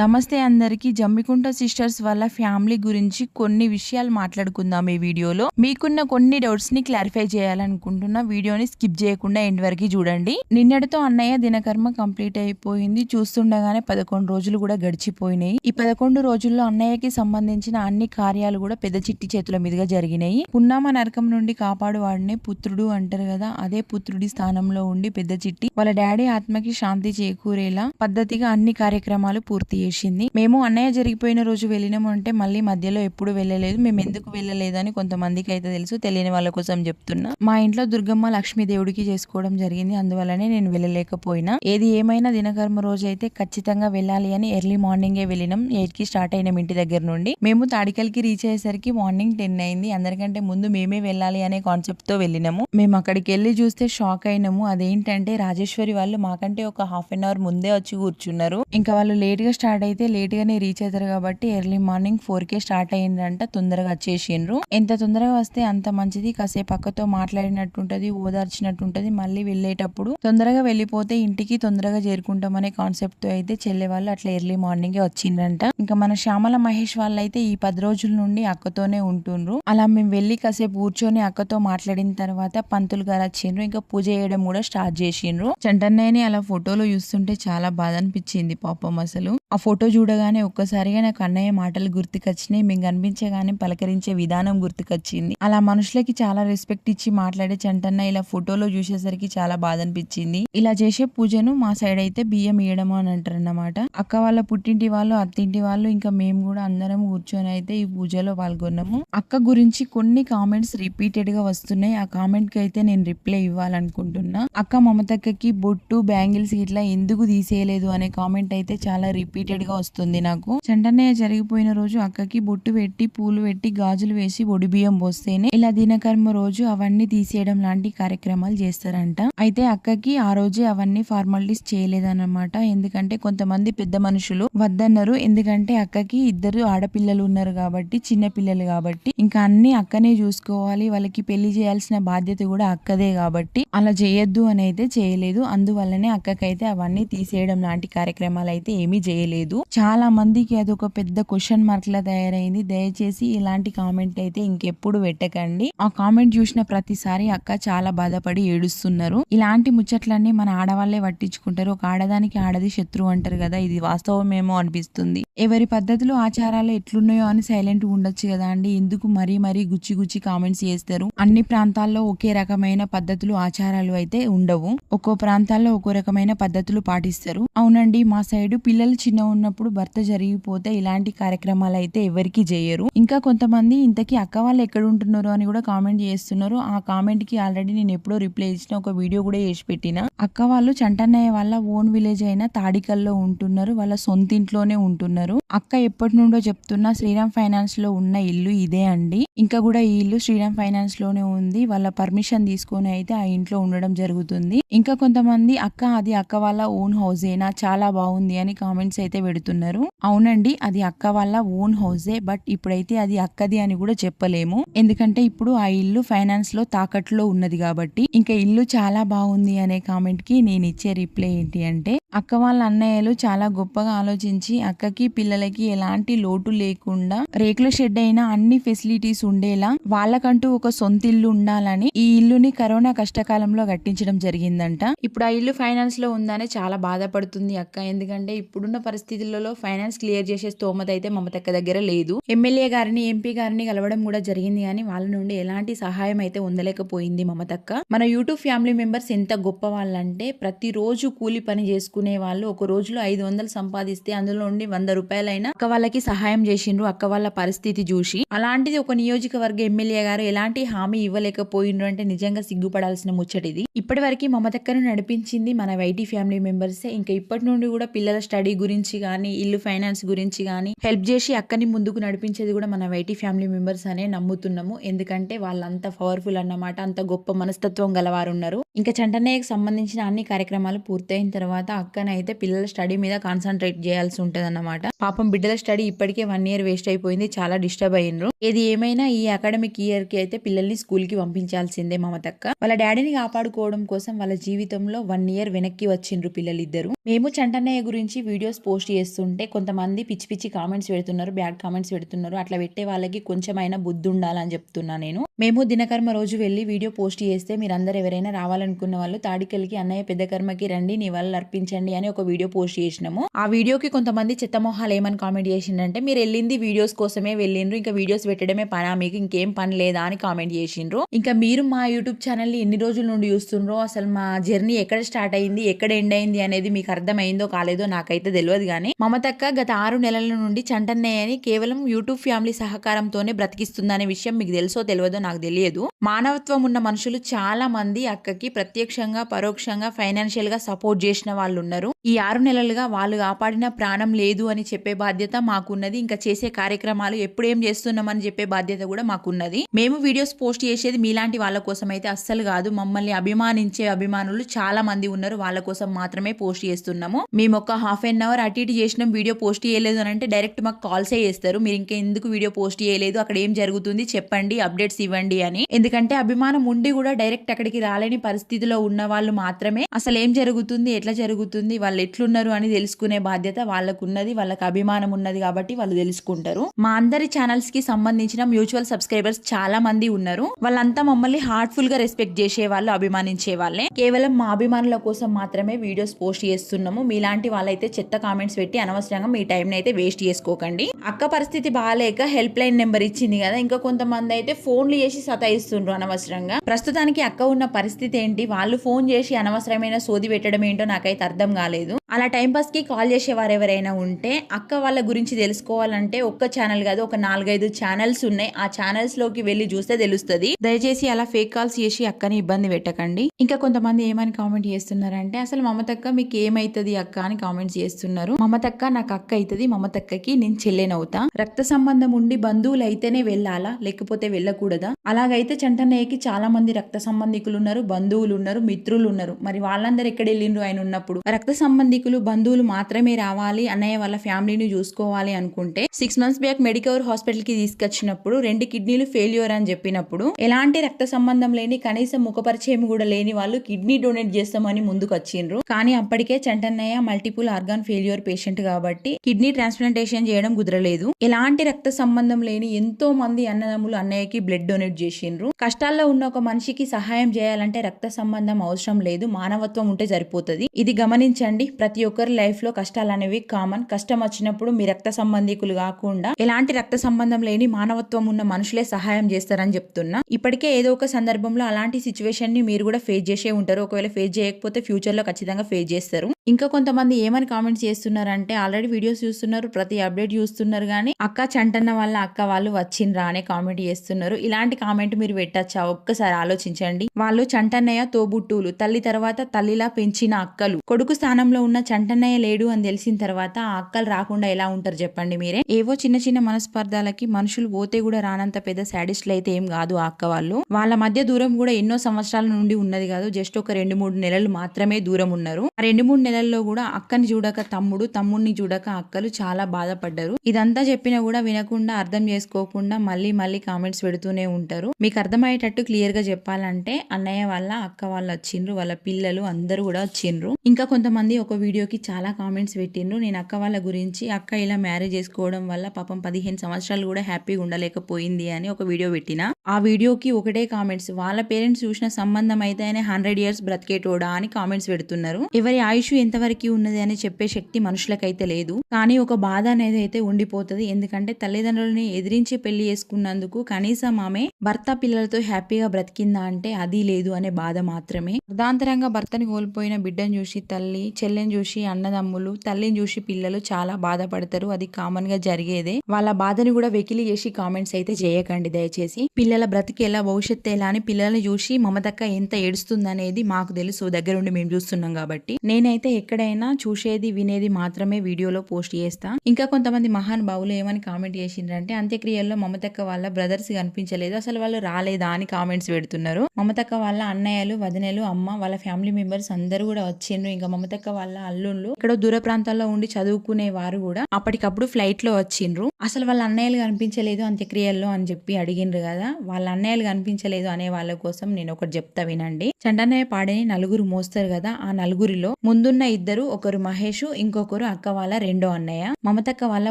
నమస్తే అందరికి. జమ్మికుంట సిస్టర్స్ వాళ్ళ ఫ్యామిలీ గురించి కొన్ని విషయాలు మాట్లాడుకుందాం ఈ వీడియోలో. మీకున్న కొన్ని డౌట్స్ని క్లారిఫై చేయాలనుకుంటున్న వీడియోని స్కిప్ చేయకుండా ఎండ్ వరకు చూడండి. నిన్నటితో అన్నయ్య దినకర్మ కంప్లీట్ అయిపోయింది. చూస్తుండగానే పదకొండు రోజులు కూడా గడిచిపోయినాయి. ఈ పదకొండు రోజుల్లో అన్నయ్యకి సంబంధించిన అన్ని కార్యాలు కూడా పెద్ద చిట్టి చేతుల మీదుగా జరిగినాయి. పున్నామ నరకం నుండి కాపాడువాడినే పుత్రుడు అంటారు కదా. అదే పుత్రుడి స్థానంలో ఉండి పెద్ద చిట్టి వాళ్ళ డాడీ ఆత్మకి శాంతి చేకూరేలా పద్ధతిగా అన్ని కార్యక్రమాలు పూర్తి చేసింది. మేము అన్నయ్య జరిగిపోయిన రోజు వెళ్ళినాము అంటే మళ్ళీ మధ్యలో ఎప్పుడు వెళ్ళలేదు. మేము ఎందుకు వెళ్ళలేదు అని కొంతమందికి అయితే తెలుసు తెలియని వాళ్ళ కోసం చెప్తున్నా. మా ఇంట్లో దుర్గమ్మ లక్ష్మీ దేవుడికి చేసుకోవడం జరిగింది. అందువల్లనే నేను వెళ్ళలేకపోయినా. ఏది ఏమైనా దినకర్మ రోజు అయితే ఖచ్చితంగా వెళ్ళాలి అని ఎర్లీ మార్నింగే వెళ్ళినాం. ఎయిట్కి స్టార్ట్ అయినాం ఇంటి దగ్గర నుండి. మేము తాడికల్కి రీచ్ అయ్యేసరికి మార్నింగ్ టెన్ అయింది. అందరికంటే ముందు మేమే వెళ్ళాలి అనే కాన్సెప్ట్తో వెళ్ళినాము. మేము అక్కడికి వెళ్ళి చూస్తే షాక్ అయినాము. అదేంటంటే రాజేశ్వరి వాళ్ళు మాకంటే ఒక హాఫ్ అన్ అవర్ ముందే వచ్చి కూర్చున్నారు. ఇంకా వాళ్ళు లేట్గా స్టార్ట్ అయితే లేట్ గానే రీచ్ అవుతారు కాబట్టి ఎర్లీ మార్నింగ్ ఫోర్ కే స్టార్ట్ అయ్యిందంట తొందరగా వచ్చేసిండ్రు. ఎంత తొందరగా వస్తే అంత మంచిది. కాసేపు అక్కతో మాట్లాడినట్టుంటది ఓదార్చినట్టుంటది. మళ్ళీ వెళ్ళేటప్పుడు తొందరగా వెళ్ళిపోతే ఇంటికి తొందరగా చేరుకుంటామనే కాన్సెప్ట్తో అయితే చెల్లె వాళ్ళు అట్లా ఎర్లీ మార్నింగ్ వచ్చిండ్రంట ఇంకా మన శ్యామల మహేష్ వాళ్ళు అయితే ఈ పది రోజుల నుండి అక్కతోనే ఉంటుండ్రు. అలా మేము వెళ్ళి కాసేపు కూర్చొని అక్కతో మాట్లాడిన తర్వాత పంతులు గారు వచ్చిండ్రు. ఇంకా పూజ చేయడం కూడా స్టార్ట్ చేసిండ్రు. చంటన్నయ్యని అలా ఫోటోలో చూస్తుంటే చాలా బాధ అనిపించింది పాపం అసలు. ఆ ఫోటో చూడగానే ఒక్కసారిగా నాకు అన్నయ్య మాటలు గుర్తుకొచ్చినాయి. మేము కనిపించగానే పలకరించే విధానం గుర్తుకొచ్చింది. అలా మనుషులకి చాలా రెస్పెక్ట్ ఇచ్చి మాట్లాడే చంటన్న ఇలా ఫోటోలో చూసేసరికి చాలా బాధ అనిపించింది ఇలా చేసే పూజను మా సైడ్ అయితే బియ్యం ఇయ్యడం అని అంటారు అన్నమాట అక్క వాళ్ళ పుట్టింటి వాళ్ళు అత్తింటి వాళ్ళు ఇంకా మేము కూడా అందరం కూర్చొని అయితే ఈ పూజలో పాల్గొన్నాము. అక్క గురించి కొన్ని కామెంట్స్ రిపీటెడ్గా వస్తున్నాయి. ఆ కామెంట్కి అయితే నేను రిప్లై ఇవ్వాలనుకుంటున్నా. అక్క మమతక్కకి బొట్టు బ్యాంగిల్స్ ఇట్లా ఎందుకు తీసేయలేదు అనే కామెంట్ అయితే చాలా రిపీట్ రిపీటెడ్గా వస్తుంది నాకు. చంటన్నయ్య జరిగిపోయిన రోజు అక్కకి బొట్టు పెట్టి పూలు పెట్టి గాజులు వేసి ఒడి బియ్యం పోస్తేనే ఇలా దినకర్మ రోజు అవన్నీ తీసేయడం లాంటి కార్యక్రమాలు చేస్తారంట. అయితే అక్కకి ఆ రోజే అవన్నీ ఫార్మాలిటీస్ చేయలేదన్నమాట. ఎందుకంటే కొంతమంది పెద్ద మనుషులు వద్దన్నారు. ఎందుకంటే అక్కకి ఇద్దరు ఆడపిల్లలు ఉన్నారు కాబట్టి చిన్న పిల్లలు కాబట్టి. ఇంకా అన్ని అక్కనే చూసుకోవాలి. వాళ్ళకి పెళ్ళి చేయాల్సిన బాధ్యత కూడా అక్కదే కాబట్టి. అలా చేయొద్దు అని అయితే చేయలేదు. అందువల్లనే అక్కకైతే అవన్నీ తీసేయడం లాంటి కార్యక్రమాలు అయితే ఏమీ చేయలేదు. చాలా మందికి అది ఒక పెద్ద క్వశ్చన్ మార్క్ లా తయారైంది. దయచేసి ఇలాంటి కామెంట్ అయితే ఇంకెప్పుడు పెట్టకండి ఆ కామెంట్ చూసిన ప్రతిసారి అక్క చాలా బాధపడి ఏడుస్తున్నారు. ఇలాంటి ముచ్చట్లన్నీ మన ఆడవాళ్ళే పట్టించుకుంటారు. ఒక ఆడదానికి ఆడది శత్రువు అంటారు కదా ఇది వాస్తవమేమో అనిపిస్తుంది. ఎవరి పద్ధతులు ఆచారాలు ఎట్లున్నాయో అని సైలెంట్ ఉండొచ్చు కదా అండి. ఎందుకు మరీ మరీ గుచ్చి గుచ్చి కామెంట్స్ చేస్తారు? అన్ని ప్రాంతాల్లో ఒకే రకమైన పద్ధతులు ఆచారాలు అయితే ఉండవు. ఒక్కో ప్రాంతాల్లో ఒక్కో రకమైన పద్ధతులు పాటిస్తారు. అవునండి మా సైడ్ పిల్లలు చిన్న ఉన్నప్పుడు భర్త జరిగిపోతే ఇలాంటి కార్యక్రమాలు అయితే ఎవరికి చేయరు ఇంకా కొంతమంది ఇంతకీ అక్క వాళ్ళు ఎక్కడ ఉంటున్నారు అని కూడా కామెంట్ చేస్తున్నారు. ఆ కామెంట్కి ఆల్రెడీ నేను ఎప్పుడో రిప్లై ఇచ్చిన ఒక వీడియో కూడా చేసి పెట్టిన. అక్క వాళ్ళు చంటన్నయ్య వాళ్ళ ఓన్ విలేజ్ అయిన తాడికల్లో ఉంటున్నారు. వాళ్ళ సొంత ఇంట్లోనే ఉంటున్నారు. అక్క ఎప్పటి నుండో చెప్తున్నా శ్రీరామ్ ఫైనాన్స్లో ఉన్న ఇల్లు ఇదే అండి. ఇంకా కూడా ఈ ఇల్లు శ్రీరామ్ ఫైనాన్స్లోనే ఉంది. వాళ్ళ పర్మిషన్ తీసుకొని అయితే ఆ ఇంట్లో ఉండడం జరుగుతుంది. ఇంకా కొంతమంది అక్క అది అక్క వాళ్ళ ఓన్ హౌసేనా చాలా బాగుంది అని కామెంట్స్ అయితే పెడుతున్నారు. అవునండి అది అక్క వాళ్ళ ఓన్ హౌసే బట్ ఇప్పుడైతే అది అక్కది అని కూడా చెప్పలేము. ఎందుకంటే ఇప్పుడు ఆ ఇల్లు ఫైనాన్స్లో తాకట్లో ఉన్నది కాబట్టి ఇంకా ఇల్లు చాలా బాగుంది అనే కామెంట్కి నేను ఇచ్చే రిప్లై ఏంటి అంటే అక్క వాళ్ళ అన్నయ్యలు చాలా గొప్పగా ఆలోచించి అక్కకి పిల్లలకి ఎలాంటి లోటు లేకుండా రేకుల షెడ్ అయినా అన్ని ఫెసిలిటీస్ ఉండేలా వాళ్ళకంటూ ఒక సొంత ఇల్లు ఉండాలని ఈ ఇల్లుని కరోనా కష్టకాలంలో కట్టించడం జరిగిందంట. ఇప్పుడు ఆ ఇల్లు ఫైనాన్స్లో ఉందనే చాలా బాధపడుతుంది అక్క. ఎందుకంటే ఇప్పుడున్న పరిస్థితులలో ఫైనాన్స్ క్లియర్ చేసే స్తోమత అయితే మమతక్క దగ్గర లేదు. ఎమ్మెల్యే గారిని ఎంపీ గారిని కలవడం కూడా జరిగింది కానీ వాళ్ళ నుండి ఎలాంటి సహాయం అయితే ఉండలేకపోయింది మమతక్క మన యూట్యూబ్ ఫ్యామిలీ మెంబర్స్ ఎంత గొప్ప వాళ్ళంటే ప్రతిరోజు కూలి పని చేసుకునే వాళ్ళు ఒక రోజులో ఐదు వందలు సంపాదిస్తే అందులో నుండి వంద రూపాయలైనా అక్క వాళ్ళకి సహాయం చేసిండ్రు అక్క వాళ్ళ పరిస్థితి చూసి. అలాంటిది ఒక నియోజకవర్గ ఎమ్మెల్యే గారు ఎలాంటి హామీ ఇవ్వలేకపోయిండ్రు అంటే నిజంగా సిగ్గుపడాల్సిన ముచ్చటిది ఇప్పటి వరకు మమతక్కను నడిపించింది మన వైటీ ఫ్యామిలీ మెంబర్సే. ఇంకా ఇప్పటి నుండి కూడా పిల్లల స్టడీ గురించి కానీ ఇల్లు ఫైనాన్స్ గురించి కానీ హెల్ప్ చేసి అక్కని ముందుకు నడిపించేది కూడా మన వైటీ ఫ్యామిలీ మెంబర్స్ అనే నమ్ముతున్నాము. ఎందుకంటే వాళ్ళంత పవర్ఫుల్ అన్నమాట అంత గొప్ప మనస్తత్వం గలవారు ఉన్నారు ఇంకా చంటన్నయ్యకి సంబంధించిన అన్ని కార్యక్రమాలు పూర్తయిన తర్వాత అక్కనైతే పిల్లల స్టడీ మీద కాన్సన్ట్రేట్ చేయాల్సి ఉంటుంది పాపం పాపం బిడ్డల స్టడీ ఇప్పటికే వన్ ఇయర్ వేస్ట్ అయిపోయింది చాలా డిస్టర్బ్ అయ్యిండ్రు ఏది ఏమైనా ఈ అకాడమిక్ ఇయర్కి అయితే పిల్లల్ని స్కూల్కి పంపించాల్సిందే మమతక్క. వాళ్ళ డాడీని కాపాడుకోవడం కోసం వాళ్ళ జీవితంలో వన్ ఇయర్ వెనక్కి వచ్చిండ్రు పిల్లలిద్దరు. మేము చంటన్నయ్య గురించి వీడియోస్ పోస్ట్ చేస్తుంటే కొంతమంది పిచ్చి పిచ్చి కామెంట్స్ పెడుతున్నారు బ్యాడ్ కామెంట్స్ పెడుతున్నారు. అట్లా పెట్టే వాళ్ళకి కొంచెమైనా బుద్ధి ఉండాలని చెప్తున్నా నేను. మేము దినకర్మ రోజు వెళ్ళి వీడియో పోస్ట్ చేస్తే మీరందరూ ఎవరైనా రావాలనుకున్న వాళ్ళు తాడికల్కి అన్నయ్య పెద్ద కర్మకి రండి నీ వాళ్ళు అర్పించండి అని ఒక వీడియో పోస్ట్ చేసినాము. ఆ వీడియోకి కొంతమంది చిత్తమోహాలు ఏమని కామెంట్ చేసిండంటే మీరు వెళ్ళింది వీడియోస్ కోసమే వెళ్ళిండ్రు ఇంకా వీడియోస్ పెట్టడమే పనా? మీకు ఇంకేం పని లేదా? అని కామెంట్ చేసిండ్రు. ఇంకా మీరు మా యూట్యూబ్ ఛానల్ని ఎన్ని రోజుల నుండి చూస్తుండ్రో అసలు మా జర్నీ ఎక్కడ స్టార్ట్ అయింది ఎక్కడ ఎండ్ అయింది అనేది మీకు అర్థమైందో కాలేదో నాకైతే తెలియదు కానీ మమతక్క గత ఆరు నెలల నుండి చంటన్నయ్యని కేవలం యూట్యూబ్ ఫ్యామిలీ సహకారంతోనే బ్రతికిస్తుందనే విషయం మీకు తెలుసో తెలియదో నాకు తెలియదు. మానవత్వం ఉన్న మనుషులు చాలా మంది అక్కకి ప్రత్యక్షంగా పరోక్షంగా ఫైనాన్షియల్గా సపోర్ట్ చేసిన వాళ్ళు ఉన్నారు ఈ ఆరు నెలలుగా వాళ్ళు కాపాడిన ప్రాణం లేదు అని చెప్పే బాధ్యత మాకున్నది. ఇంకా చేసే కార్యక్రమాలు ఎప్పుడేం చేస్తున్నామని చెప్పే బాధ్యత కూడా మాకున్నది. మేము వీడియోస్ పోస్ట్ చేసేది మీలాంటి వాళ్ళ కోసం అయితే అస్సలు కాదు. మమ్మల్ని అభిమానించే అభిమానులు చాలా మంది ఉన్నారు. వాళ్ళ కోసం మాత్రమే పోస్ట్ చేస్తున్నాము. మేము ఒక హాఫ్ అన్ అవర్ అటు ఇటు చేసినాం. వీడియో పోస్ట్ చేయలేదు అని అంటే డైరెక్ట్ మాకు కాల్సే చేస్తారు. మీరు ఇంకా ఎందుకు వీడియో పోస్ట్ చేయలేదు? అక్కడ ఏం జరుగుతుంది? చెప్పండి. అప్డేట్స్ ఇవ్వండి అని. ఎందుకంటే అభిమానం ఉండి కూడా డైరెక్ట్ అక్కడికి రాలేని పరిస్థితిలో ఉన్న వాళ్ళు మాత్రమే. అసలు ఏం జరుగుతుంది? ఎట్లా జరుగుతుంది? వాళ్ళు ఎట్లున్నారు అని తెలుసుకునే బాధ్యత వాళ్ళకు ఉన్నది వాళ్ళకి అభిమానం ఉన్నది కాబట్టి వాళ్ళు తెలుసుకుంటారు. మా అందరి ఛానల్స్కి సంబంధించిన మ్యూచువల్ సబ్స్క్రైబర్స్ చాలా మంది ఉన్నారు. వాళ్ళంతా మమ్మల్ని హార్ట్ఫుల్గా రెస్పెక్ట్ చేసే వాళ్ళు అభిమానించే వాళ్ళే కేవలం మా అభిమానుల కోసం మాత్రమే వీడియోస్ పోస్ట్ చేస్తున్నాము. మీలాంటి వాళ్ళైతే చెత్త కామెంట్స్ పెట్టి అనవసరంగా మీ టైం అయితే వేస్ట్ చేసుకోకండి. అక్క పరిస్థితి బాగాలేక హెల్ప్ లైన్ నెంబర్ ఇచ్చింది కదా. ఇంకా కొంతమంది అయితే ఫోన్లు చేసి సతాయిస్తుండ్రు అనవసరంగా. ప్రస్తుతానికి అక్క ఉన్న పరిస్థితి ఏంటి? వాళ్ళు ఫోన్ చేసి అనవసరమైన సోది పెట్టడం ఏంటో నాకైతే అర్థం కాలేదు. అలా టైం పాస్కి కాల్ చేసేవారు ఎవరైనా ఉంటే అక్క వాళ్ళ గురించి తెలుసుకోవాలంటే ఒక్క ఛానల్ కాదు ఒక నాలుగైదు ఛానల్స్ ఉన్నాయి. ఆ ఛానల్స్లోకి వెళ్ళి చూస్తే తెలుస్తుంది. దయచేసి అలా ఫేక్ కాల్స్ చేసి అక్కని ఇబ్బంది పెట్టకండి. ఇంకా కొంతమంది ఏమని కామెంట్ చేస్తున్నారంటే అసలు మమతక్క మీకు ఏమైతుంది అక్క? అని కామెంట్స్ చేస్తున్నారు. మమతక్క నాకు అక్క అవుతుంది మమతక్కకి నేను చెల్లెనవుతా. రక్త సంబంధం ఉండి బంధువులు అయితేనే వెళ్ళాలా? లేకపోతే వెళ్ళకూడదా? అలాగైతే చంటన్నయ్యకి చాలా మంది రక్త సంబంధికులు ఉన్నారు బంధువులు ఉన్నారు మిత్రులు ఉన్నారు మరి వాళ్ళందరూ ఎక్కడ వెళ్ళిండ్రు ఆయన ఉన్నప్పుడు? రక్త సంబంధికులు బంధువులు మాత్రమే రావాలి అన్నయ్య వాళ్ళ ఫ్యామిలీని చూసుకోవాలి అనుకుంటే సిక్స్ మంత్స్ బ్యాక్ మెడికవర్ హాస్పిటల్కి తీసుకొచ్చినప్పుడు రెండు కిడ్నీలు ఫెయిల్యూర్ అని చెప్పినప్పుడు ఎలాంటి రక్త సంబంధం లేని కనీసం ముఖపరిచయం కూడా లేని వాళ్ళు కిడ్నీ డొనేట్ చేస్తామని ముందుకు వచ్చిండ్రు కానీ అప్పటికే చంటన్నయ్య మల్టిపుల్ ఆర్గాన్ ఫెయిల్యూర్ పేషెంట్ కాబట్టి కిడ్నీ ట్రాన్స్ప్లాంటేషన్ చేయడం కుదరలేదు. ఎలాంటి రక్త సంబంధం లేని ఎంతో మంది అన్నదమ్ములు అన్నయ్యకి బ్లడ్ డొనేట్ చేసిండ్రు. కష్టాల్లో ఉన్న ఒక మనిషికి సహాయం చేయాలంటే రక్త సంబంధం అవసరం లేదు మానవత్వం ఉంటే సరిపోతుంది. ఇది గమనించండి. ప్రతి ఒక్కరి లైఫ్లో కష్టాలు అనేవి కామన్ కష్టం వచ్చినప్పుడు మీ రక్త సంబంధికులు కాకుండా ఎలాంటి రక్త సంబంధం లేని మానవత్వం ఉన్న మనుషులే సహాయం చేస్తారని చెప్తున్నా. ఇప్పటికే ఏదో ఒక సందర్భంలో అలాంటి సిచ్యువేషన్ని మీరు కూడా ఫేస్ చేసే ఉంటారు. ఒకవేళ ఫేస్ చేయకపోతే ఫ్యూచర్లో ఖచ్చితంగా ఫేస్ చేస్తారు. ఇంకా కొంతమంది ఏమని కామెంట్స్ చేస్తున్నారంటే ఆల్రెడీ వీడియోస్ చూస్తున్నారు ప్రతి అప్డేట్ చూస్తున్నారు కానీ అక్క చంటన్న వల్ల అక్క వాళ్ళు వచ్చిండ్రా అనే కామెంట్ చేస్తున్నారు. ఇలాంటి కామెంట్ మీరు పెట్టచ్చా? ఒక్కసారి ఆలోచించండి. వాళ్ళు చంటన్నయ్య తోబుట్టూలు తల్లి తర్వాత తల్లిలా పెంచిన అక్కలు కొడుకు స్థానంలో ఉన్న చంటన్నయ్య లేడు అని తెలిసిన తర్వాత ఆ అక్కలు రాకుండా ఎలా ఉంటారు చెప్పండి మీరే? ఏవో చిన్న చిన్న మనస్పర్ధాలకి మనుషులు పోతే కూడా రానంత పెద్ద సాడిస్ట్లు అయితే ఏం కాదు ఆ అక్క వాళ్ళు. వాళ్ళ మధ్య దూరం కూడా ఎన్నో సంవత్సరాల నుండి ఉన్నది కాదు. జస్ట్ ఒక రెండు మూడు నెలలు మాత్రమే దూరం ఉన్నారు. ఆ రెండు మూడు నెలల్లో కూడా అక్కని చూడక తమ్ముడు తమ్ముడిని చూడక అక్కలు చాలా బాధపడ్డారు. ఇదంతా చెప్పినా కూడా వినకుండా అర్థం చేసుకోకుండా మళ్ళీ మళ్ళీ కామెంట్స్ పెడుతూనే ఉంటారు. మీకు అర్థమయ్యేటట్టు క్లియర్గా చెప్పాలంటే అన్నయ్య వాళ్ళ అక్క వాళ్ళు వచ్చిండ్రు. వాళ్ళ పిల్లలు అందరూ కూడా వచ్చిండ్రు. ఇంకా కొంతమంది ఒక వీడియోకి చాలా కామెంట్స్ పెట్టిండ్రు. నేను అక్క వాళ్ళ గురించి అక్క ఇలా మ్యారేజ్ చేసుకోవడం వల్ల పాపం పదిహేను సంవత్సరాలు కూడా హ్యాపీగా ఉండలేకపోయింది అని ఒక వీడియో పెట్టిన. ఆ వీడియోకి ఒకటే కామెంట్స్ వాళ్ళ పేరెంట్స్ చూసిన సంబంధం అయితే హండ్రెడ్ ఇయర్స్ బ్రతికేటోడా అని కామెంట్స్ పెడుతున్నారు. ఎవరి ఆయుష్ ఎంతవరకు ఉన్నది అని చెప్పే శక్తి మనుషులకైతే లేదు. కానీ ఒక బాధ అనేది అయితే ఉండిపోతుంది. ఎందుకంటే తల్లిదండ్రులని ఎదిరించి పెళ్ళి చేసుకున్నందుకు కనీసం ఆమె భర్త పిల్లలతో హ్యాపీగా బ్రతికిందా అంటే అది లేదు అనే బాధ మాత్రమే. అర్ధాంతరంగా భర్తని కోల్పోయిన బిడ్డను చూసి తల్లి చెల్లెని చూసి అన్నదమ్ములు తల్లిని చూసి పిల్లలు చాలా బాధపడతారు. అది కామన్గా జరిగేదే. వాళ్ళ బాధని కూడా వెకిలి చేసి కామెంట్స్ అయితే చేయకండి దయచేసి. పిల్లల బ్రతికి ఎలా భవిష్యత్తు ఎలా అని పిల్లల్ని చూసి మమతక్క ఎంత ఏడుస్తుందనేది మాకు తెలుసు. దగ్గరుండి మేము చూస్తున్నాం కాబట్టి. నేనైతే ఎక్కడైనా చూసేది వినేది మాత్రమే వీడియోలో పోస్ట్ చేస్తా. ఇంకా కొంతమంది మహానుభావులు ఏమని కామెంట్ చేసిండ్రంటే అంత్యక్రియల్లో మమతక్క వాళ్ళ బ్రదర్స్ కనిపించలేదు. అసలు వాళ్ళు రాలేదా అని కామెంట్స్ పెడుతున్నారు. మమతక్క వాళ్ళ అన్నయ్యలు వదినలు అమ్మ వాళ్ళ ఫ్యామిలీ మెంబర్స్ అందరూ కూడా వచ్చిండ్రు. ఇంకా మమతక్క వాళ్ళ అల్లుళ్ళు ఇక్కడ దూర ప్రాంతాల్లో ఉండి చదువుకునే వారు కూడా అప్పటికప్పుడు ఫ్లైట్లో వచ్చిండ్రు. అసలు వాళ్ళ అన్నయ్యలు కనిపించలేదు అంత్యక్రియల్లో అని చెప్పి అడిగిండ్రు కదా. వాళ్ళ అన్నయ్యలు కనిపించలేదు అనే వాళ్ళ కోసం నేను ఒకటి చెప్తా వినండి. చండన్నయ్య పాడని నలుగురు మోస్తారు కదా. ఆ నలుగురిలో ముందున్న ఇద్దరు ఒకరు మహేష్ ఇంకొకరు అక్క వాళ్ళ రెండో అన్నయ్య. మమతక్క వాళ్ళ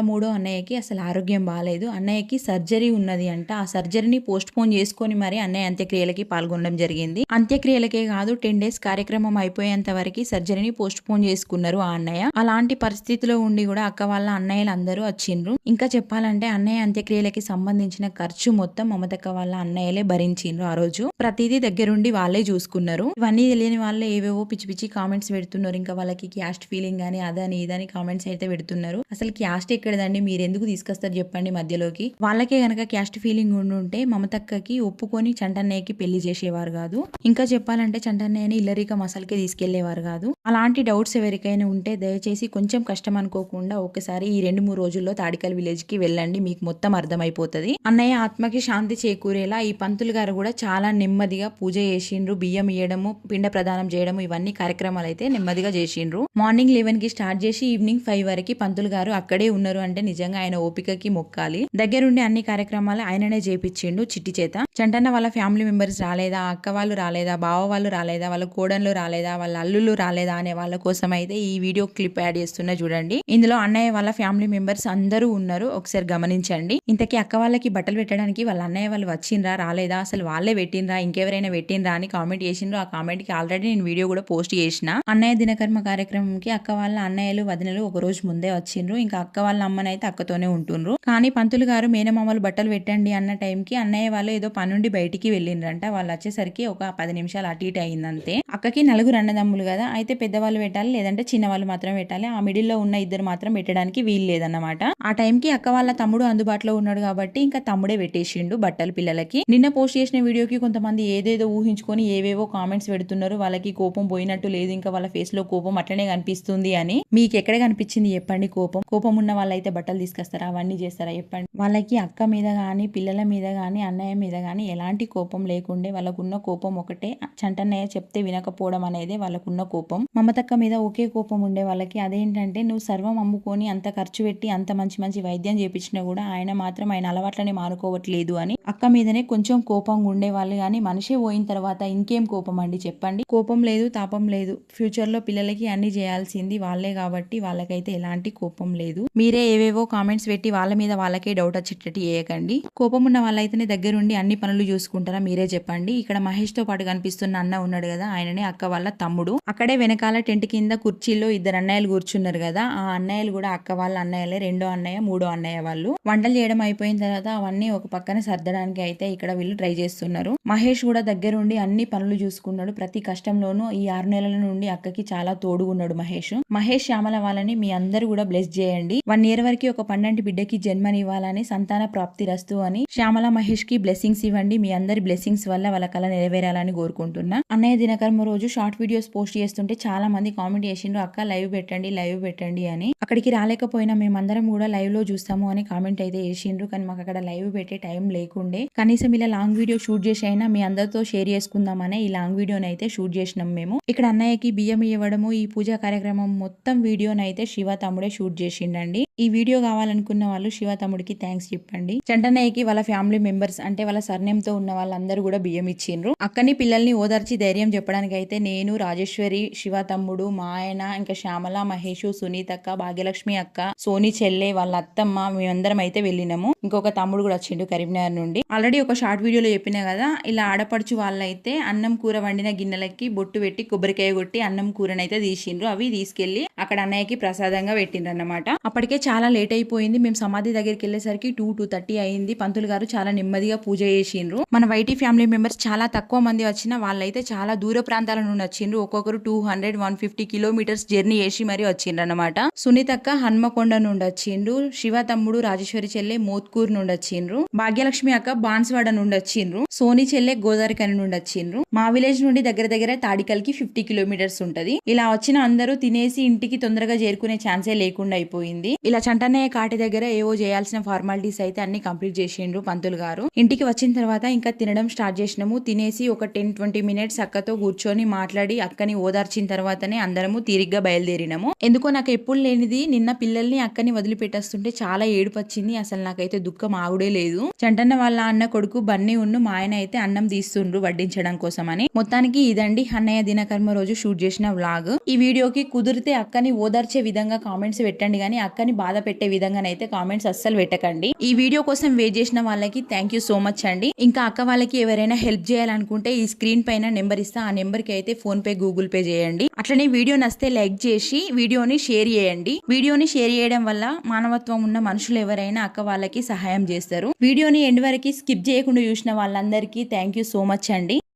మూడో అన్నయ్యకి అసలు ఆరోగ్యం బాగాలేదు అన్నయ్యకి సర్జరీ ఉన్నది అంట. ఆ సర్జరీని పోస్ట్ పోన్ చేసుకొని మరి అన్నయ్య అంత్యక్రియలకి పాల్గొనడం జరిగింది. అంత్యక్రియలకే కాదు టెన్ డేస్ కార్యక్రమం అయిపోయేంత వరకు సర్జరీని పోస్ట్ పోస్ట్పోన్ చేసుకున్నారు ఆ అన్నయ్య. అలాంటి పరిస్థితిలో ఉండి కూడా అక్క వాళ్ళ అన్నయ్యలు అందరూ వచ్చిండ్రు. ఇంకా చెప్పాలంటే అన్నయ్య అంత్యక్రియలకి సంబంధించిన ఖర్చు మొత్తం మమతక్క వాళ్ళ అన్నయ్యలే భరించిండ్రు ఆ రోజు. ప్రతిదీ దగ్గరుండి వాళ్ళే చూసుకున్నారు. ఇవన్నీ తెలియని వాళ్ళే ఏవేవో పిచ్చి పిచ్చి కామెంట్స్ పెడుతున్నారు. ఇంకా వాళ్ళకి క్యాస్ట్ ఫీలింగ్ అని అదని ఇదని కామెంట్స్ అయితే పెడుతున్నారు. అసలు క్యాస్ట్ ఎక్కడదండి? మీరు ఎందుకు తీసుకొస్తారు చెప్పండి మధ్యలోకి. వాళ్ళకే గనక క్యాస్ట్ ఫీలింగ్ ఉండుంటే మమతక్కకి ఒప్పుకొని చంటన్నయ్యకి పెళ్ళి చేసేవారు కాదు. ఇంకా చెప్పాలంటే చంటన్నయ్యని ఇల్లరిక మసాలకే తీసుకెళ్ళేవారు కాదు. అలాంటి డౌట్ డౌట్స్ ఎవరికైనా ఉంటే దయచేసి కొంచెం కష్టం అనుకోకుండా ఒకసారి ఈ రెండు మూడు రోజుల్లో తాడికల్ విలేజ్కి వెళ్ళండి. మీకు మొత్తం అర్థమైపోతది. అన్నయ్య ఆత్మకి శాంతి చేకూరేలా ఈ పంతులు గారు కూడా చాలా నెమ్మదిగా పూజ చేసిండ్రు. బియ్యం ఇయ్యడము పిండ ప్రదానం చేయడము ఇవన్నీ కార్యక్రమాలు అయితే నెమ్మదిగా చేసిండ్రు. మార్నింగ్ లెవెన్కి స్టార్ట్ చేసి ఈవినింగ్ ఫైవ్ వరకు పంతులు గారు అక్కడే ఉన్నారు అంటే నిజంగా ఆయన ఓపికకి మొక్కాలి. దగ్గరుండి అన్ని కార్యక్రమాలు ఆయననే చేపించిండు చిట్టి చేత. చంటన్న వాళ్ళ ఫ్యామిలీ మెంబర్స్ రాలేదా? అక్క వాళ్ళు రాలేదా? బావ వాళ్ళు రాలేదా? వాళ్ళ కోడన్లు రాలేదా? వాళ్ళ అల్లుళ్ళు రాలేదా? అనే వాళ్ళ కోసం అయితే ఈ వీడియో క్లిప్ యాడ్ చేస్తున్నా చూడండి. ఇందులో అన్నయ్య వాళ్ళ ఫ్యామిలీ మెంబర్స్ అందరూ ఉన్నారు. ఒకసారి గమనించండి. ఇంతకీ అక్క వాళ్ళకి బట్టలు పెట్టడానికి వాళ్ళ అన్నయ్య వాళ్ళు వచ్చిండ్రా రాలేదా? అసలు వాళ్ళే పెట్టిండ్రా? ఇంకెవరైనా పెట్టిండ్రా అని కామెంట్ చేసిండ్రు. ఆ కామెంట్కి ఆల్రెడీ నేను వీడియో కూడా పోస్ట్ చేసిన. అన్నయ్య దినకర్మ కార్యక్రమంకి అక్క వాళ్ళ అన్నయ్యలు వదినలు ఒక రోజు ముందే వచ్చిండ్రు. ఇంకా అక్క వాళ్ళ అమ్మనైతే అక్కతోనే ఉంటుండ్రు. కానీ పంతులు గారు మేనమామలు బట్టలు పెట్టండి అన్న టైంకి అన్నయ్య వాళ్ళు ఏదో పనుండి బయటికి వెళ్ళిండ్రంట. వాళ్ళు వచ్చేసరికి ఒక పది నిమిషాలు అటు ఇటు అయిందంతే. అక్కకి నలుగురు అన్నదమ్ములు కదా. అయితే పెద్దవాళ్ళు పెట్టాలి లేదంటే చిన్న వాళ్ళు మాత్రం పెట్టాలి. ఆ మిడిల్లో ఉన్న ఇద్దరు మాత్రం పెట్టడానికి వీలు లేదన్నమాట. ఆ టైంకి అక్క వాళ్ళ తమ్ముడు అందుబాటులో ఉన్నాడు కాబట్టి ఇంకా తమ్ముడే పెట్టేసిండు బట్టలు పిల్లలకి. నిన్న పోస్ట్ చేసిన వీడియోకి కొంతమంది ఏదేదో ఊహించుకొని ఏవేవో కామెంట్స్ పెడుతున్నారు. వాళ్ళకి కోపం పోయినట్టు లేదు. ఇంకా వాళ్ళ ఫేస్లో కోపం అట్లనే కనిపిస్తుంది అని. మీకు ఎక్కడ కనిపించింది చెప్పండి కోపం. కోపం ఉన్న వాళ్ళైతే బట్టలు తీసుకొస్తారా? అవన్నీ చేస్తారా చెప్పండి. వాళ్ళకి అక్క మీద కానీ పిల్లల మీద కానీ అన్నయ్య మీద కానీ ఎలాంటి కోపం లేకుండే వాళ్ళకున్న కోపం ఒకటే. చంటన్నయ్య చెప్తే వినకపోవడం అనేది వాళ్ళకున్న కోపం. మమతక్క మీద ఒకే కోపం ఉండే వాళ్ళకి అదేంటంటే నువ్వు సర్వం అమ్ముకొని అంత ఖర్చు పెట్టి అంత మంచి మంచి వైద్యం చేపించినా కూడా ఆయన మాత్రం ఆయన అలవాట్లనే మానుకోవట్లేదు అని అక్క మీదనే కొంచెం కోపంగా ఉండేవాళ్ళు కానీ మనిషి పోయిన తర్వాత ఇంకేం కోపం అండి చెప్పండి? కోపం లేదు తాపం లేదు. ఫ్యూచర్లో పిల్లలకి అన్ని చేయాల్సింది వాళ్ళే కాబట్టి వాళ్ళకైతే ఎలాంటి కోపం లేదు. మీరే ఏవేవో కామెంట్స్ పెట్టి వాళ్ళ మీద వాళ్ళకే డౌట్ వచ్చేటట్టు చేయకండి. కోపం ఉన్న వాళ్ళైతేనే దగ్గరుండి అన్ని పనులు చూసుకుంటారా మీరే చెప్పండి. ఇక్కడ మహేష్తో పాటు కనిపిస్తున్న అన్న ఉన్నాడు కదా ఆయననే అక్క వాళ్ళ తమ్ముడు. అక్కడే వెనకాల టెంట్ కింద కింద కుర్చీలో ఇద్దరు అన్నయ్యలు కూర్చున్నారు కదా ఆ అన్నయ్యలు కూడా అక్క వాళ్ళ అన్నయ్యలే రెండో అన్నయ్య మూడో అన్నయ్య వాళ్ళు. వంటలు చేయడం అయిపోయిన తర్వాత అవన్నీ ఒక పక్కన సర్దడానికి అయితే ఇక్కడ వీళ్ళు ట్రై చేస్తున్నారు. మహేష్ కూడా దగ్గరుండి అన్ని పనులు చూసుకున్నాడు. ప్రతి కష్టంలోనూ ఈ ఆరు నెలల నుండి అక్కకి చాలా తోడుగున్నాడు మహేష్. మహేష్ శ్యామల వాళ్ళని మీ అందరూ కూడా బ్లెస్ చేయండి. వన్ ఇయర్ వరకు ఒక పన్నెండు బిడ్డకి జన్మనివ్వాలని సంతాన ప్రాప్తి రస్తు అని శ్యామల మహేష్కి బ్లెస్సింగ్స్ ఇవ్వండి. మీ అందరి బ్లెస్సింగ్స్ వల్ల వాళ్ళ కళ నెరవేరాలని కోరుకుంటున్నా. అన్నయ్య దినకర్మ రోజు షార్ట్ వీడియోస్ పోస్ట్ చేస్తుంటే చాలా మంది కామెంట్ చేసిండ్రు అక్క లైవ్ పెట్టండి లైవ్ పెట్టండి అని. అక్కడికి రాలేకపోయినా మేమందరం కూడా లైవ్లో చూస్తాము అని కామెంట్ అయితే చేసిండ్రు. కానీ మాకు అక్కడ లైవ్ పెట్టే టైం లేకుండే. కనీసం ఇలా లాంగ్ వీడియో షూట్ చేసి అయినా మీ అందరితో షేర్ చేసుకుందామనే ఈ లాంగ్ వీడియోని అయితే షూట్ చేసినాం మేము. ఇక్కడ అన్నయ్యకి బియ్యం ఇవ్వడము ఈ పూజా కార్యక్రమం మొత్తం వీడియోని అయితే శివ తమ్ముడే షూట్ చేసిండండి. ఈ వీడియో కావాలనుకున్న వాళ్ళు శివ తమ్ముడికి థ్యాంక్స్ చెప్పండి. చంటన్నయ్యకి వాళ్ళ ఫ్యామిలీ మెంబర్స్ అంటే వాళ్ళ సర్నేమ్తో ఉన్న వాళ్ళందరూ కూడా బియ్యం ఇచ్చిండ్రు. అక్కని పిల్లల్ని ఓదార్చి ధైర్యం చెప్పడానికి అయితే నేను రాజేశ్వరి శివ తమ్ముడు మా ఆయన ఇంకా శ్యామల మహేష్ సునీత అక్క భాగ్యలక్ష్మి అక్క సోని చెల్లె వాళ్ళ అత్తమ్మ మేమందరం అయితే వెళ్ళినాము. ఇంకొక తమ్ముడు కూడా వచ్చిండు కరీంనగర్ నుండి. ఆల్రెడీ ఒక షార్ట్ వీడియోలో చెప్పినా కదా ఇలా ఆడపడుచు వాళ్ళైతే అన్నం కూర వండిన గిన్నెలకి బొట్టు పెట్టి కొబ్బరికాయ కొట్టి అన్నం కూరనైతే తీసిండ్రు. అవి తీసుకెళ్ళి అక్కడ అన్నయ్యకి ప్రసాదంగా పెట్టిండ్రు అన్నమాట అప్పటికే చాలా లేట్ అయిపోయింది. మేము సమాధి దగ్గరికి వెళ్ళేసరికి టూ టూ థర్టీ అయింది. పంతులు గారు చాలా నెమ్మదిగా పూజ చేసిండ్రు. మన వైటీ ఫ్యామిలీ మెంబర్స్ చాలా తక్కువ మంది వచ్చిన వాళ్ళైతే చాలా దూర ప్రాంతాల నుండి వచ్చిండ్రు. ఒక్కొక్కరు two hundred one fifty kilometres journey చేసి మరి వచ్చిండ్రు అనమాట సునీతక్క హన్మకొండ నుండి వచ్చిండ్రు. శివ తమ్ముడు రాజేశ్వరి చెల్లె మోత్కూర్ నుండి వచ్చిండ్రు. భాగ్యలక్ష్మి అక్క బాన్స్వాడ నుండి వచ్చిండ్రు. సోని చెల్లె గోదావరికని నుండి వచ్చిండ్రు. మా విలేజ్ నుండి దగ్గర దగ్గర తాడికల్కి ఫిఫ్టీ కిలోమీటర్స్ ఉంటది. ఇలా వచ్చిన అందరూ తినేసి ఇంటికి తొందరగా చేరుకునే ఛాన్సే లేకుండా అయిపోయింది. ఇలా చంటన్నయ్య కాటి దగ్గర ఏవో చేయాల్సిన ఫార్మాలిటీస్ అయితే అన్ని కంప్లీట్ చేసిండ్రు పంతులు గారు. ఇంటికి వచ్చిన తర్వాత ఇంకా తినడం స్టార్ట్ చేసినాము. తినేసి ఒక టెన్ ట్వంటీ మినిట్స్ అక్కతో కూర్చొని మాట్లాడి అక్కని ఓదార్చిన తర్వాతనే అందరము తీరిగ్గా బయలుదేరినాము. ఎందుకో నాకు ఎప్పుడు లేనిది నిన్న పిల్లల్ని అక్కని వదిలిపెట్టేస్తుంటే చాలా ఏడుపు వచ్చింది అసలు నాకైతే దుఃఖం ఆగుడే లేదు. చంటన్న వాళ్ళ అన్న కొడుకు బన్నీ ఉన్ను మా ఆయన అయితే అన్నం తీస్తుండ్రు వడ్డించడం కోసం అని మొత్తానికి ఇదండి అన్నయ్య దినకర్మ రోజు షూట్ చేసిన వ్లాగ్. ఈ వీడియోకి కుదిరితే అక్కని ఓదార్చే విధంగా కామెంట్స్ పెట్టండి. కానీ అక్కని బాధ పెట్టే విధంగానైతే కామెంట్స్ అస్సలు పెట్టకండి. ఈ వీడియో కోసం వెయిట్ చేసిన వాళ్ళకి థ్యాంక్ యూ సో మచ్ అండి. ఇంకా అక్క వాళ్ళకి ఎవరైనా హెల్ప్ చేయాలనుకుంటే ఈ స్క్రీన్ పైన నెంబర్ ఇస్తా. ఆ నెంబర్కి అయితే ఫోన్ పే గూగుల్ పే చేయండి. అట్లనే వీడియో నస్తే లైక్ చేసి వీడియోని షేర్ చేయండి. వీడియోని షేర్ చేయడం వల్ల మానవత్వం ఉన్న మనుషులు ఎవరైనా అక్క వాళ్ళకి సహాయం చేస్తారు. వీడియోని ఎండ్ వరకు స్కిప్ చేయకుండా చూసిన వాళ్ళందరికీ థ్యాంక్ యూ సో మచ్ అండి.